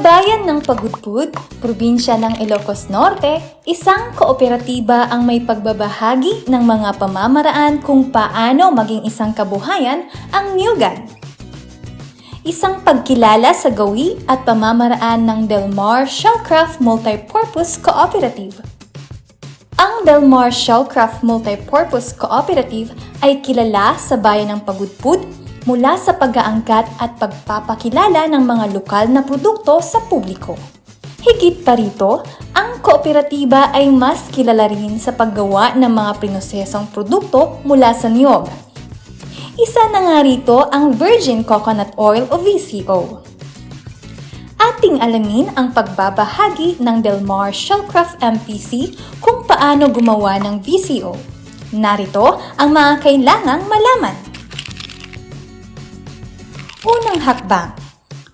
bayan ng Pagudpud, probinsya ng Ilocos Norte, isang kooperatiba ang may pagbabahagi ng mga pamamaraan kung paano maging isang kabuhayan ang Newgan. Isang pagkilala sa gawi at pamamaraan ng Delmar Shellcraft Multipurpose Cooperative. Ang Delmar Shellcraft Multipurpose Cooperative ay kilala sa bayan ng Pagudpud mula sa pag-aangkat at pagpapakilala ng mga lokal na produkto sa publiko. Higit pa rito, ang kooperatiba ay mas kilala rin sa paggawa ng mga prinosesong produkto mula sa niyog. Isa na nga rito ang Virgin Coconut Oil o VCO. Ating alamin ang pagbabahagi ng Delmar Shellcraft MPC kung paano gumawa ng VCO. Narito ang mga kailangang malaman. Unang hakbang,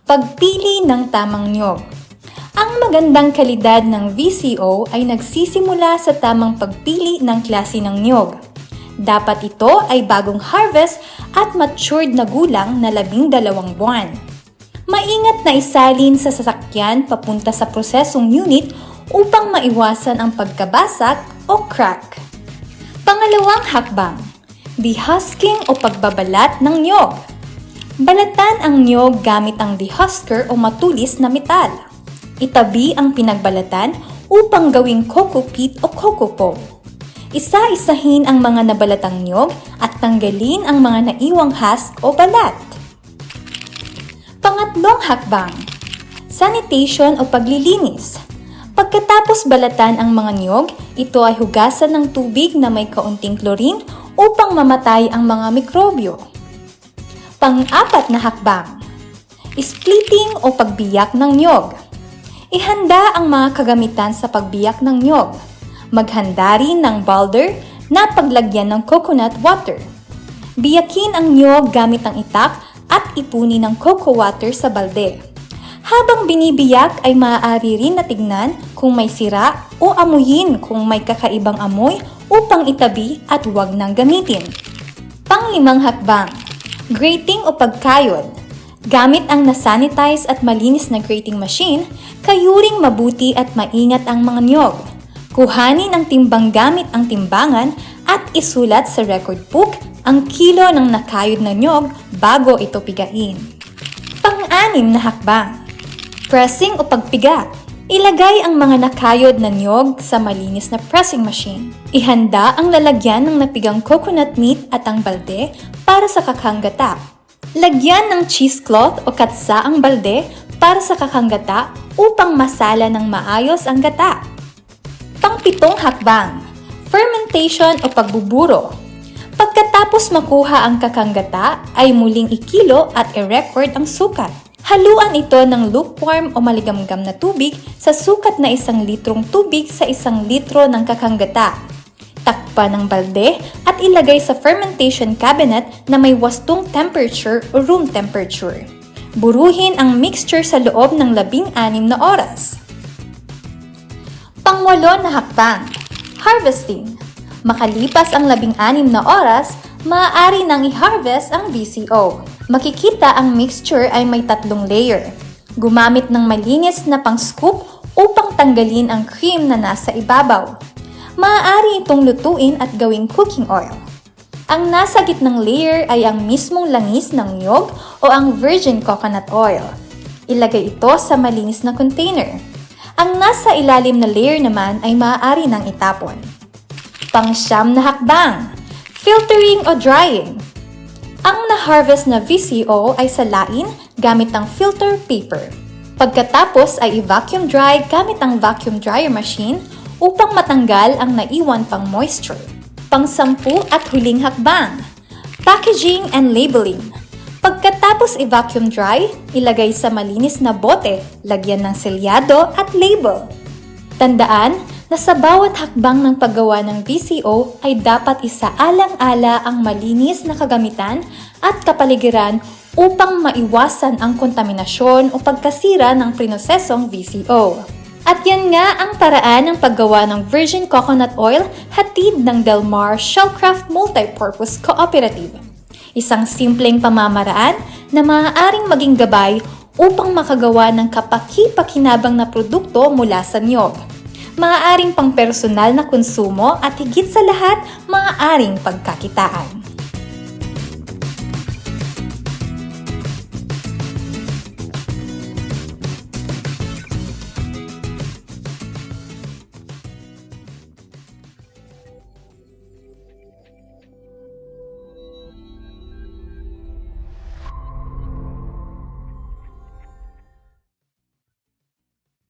pagpili ng tamang niyog. Ang magandang kalidad ng VCO ay nagsisimula sa tamang pagpili ng klase ng niyog. Dapat ito ay bagong harvest at matured na gulang na labing dalawang buwan. Maingat na isalin sa sasakyan papunta sa prosesong unit upang maiwasan ang pagkabasag o crack. Pangalawang hakbang, dehusking o pagbabalat ng niyog. Balatan ang niyog gamit ang dehusker o matulis na metal. Itabi ang pinagbalatan upang gawing cocoa peat o cocoa foam. Isa-isahin ang mga nabalatang niyog at tanggalin ang mga naiwang husk o balat. Pangatlong hakbang, sanitation o paglilinis. Pagkatapos balatan ang mga niyog, ito ay hugasan ng tubig na may kaunting chlorine upang mamatay ang mga mikrobyo. Pang-apat na hakbang, splitting o pagbiyak ng niyog. Ihanda ang mga kagamitan sa pagbiyak ng niyog. Maghanda rin ng balder na paglagyan ng coconut water. Biyakin ang niyog gamit ang itak at ipunin ng cocoa water sa balde. Habang binibiyak ay maaari rin na tignan kung may sira o amuyin kung may kakaibang amoy upang itabi at huwag nang gamitin. Panglimang hakbang, grating o pagkayod. Gamit ang nasanitize at malinis na grating machine, kayuring mabuti at maingat ang mga niyog. Kuhanin ang timbang gamit ang timbangan at isulat sa record book ang kilo ng nakayod na niyog bago ito pigain. Pang-anim na hakbang, pressing o pagpiga. Ilagay ang mga nakayod na niyog sa malinis na pressing machine. Ihanda ang lalagyan ng napigang coconut meat at ang balde para sa kakanggata. Lagyan ng cheesecloth o katsa ang balde para sa kakanggata upang masala ng maayos ang gata. Pangpitong hakbang, fermentation o pagbuburo. Pagkatapos makuha ang kakanggata, ay muling ikilo at i-record ang sukat. Haluan ito ng lukewarm o maligamgam na tubig sa sukat na isang litrong tubig sa isang litro ng kakanggata. Takpan ng balde at ilagay sa fermentation cabinet na may wastong temperature o room temperature. Buruhin ang mixture sa loob ng labing anim na oras. Pangwalo na hakbang, harvesting. Makalipas ang labing-anim na oras, maaari nang i-harvest ang VCO. Makikita ang mixture ay may tatlong layer. Gumamit ng malinis na pang-scoop upang tanggalin ang cream na nasa ibabaw. Maaari itong lutuin at gawing cooking oil. Ang nasa gitnang layer ay ang mismong langis ng niyog o ang virgin coconut oil. Ilagay ito sa malinis na container. Ang nasa ilalim na layer naman ay maaari nang itapon. Pangsyam na hakbang, filtering o drying. Ang na-harvest na VCO ay salain gamit ang filter paper. Pagkatapos ay i-vacuum dry gamit ang vacuum dryer machine upang matanggal ang naiwan pang moisture. Pangsampu at huling hakbang, packaging and labeling. Pagkatapos i-vacuum dry, ilagay sa malinis na bote, lagyan ng selyado at label. Tandaan na sa bawat hakbang ng paggawa ng VCO ay dapat isaalang-ala ang malinis na kagamitan at kapaligiran upang maiwasan ang kontaminasyon o pagkasira ng prinosesong VCO. At yan nga ang paraan ng paggawa ng virgin coconut oil hatid ng Delmar Shellcraft Multipurpose Cooperative. Isang simpleng pamamaraan na maaaring maging gabay upang makagawa ng kapaki-pakinabang na produkto mula sa niyog. Maaaring pang personal na konsumo at higit sa lahat, maaaring pagkakitaan.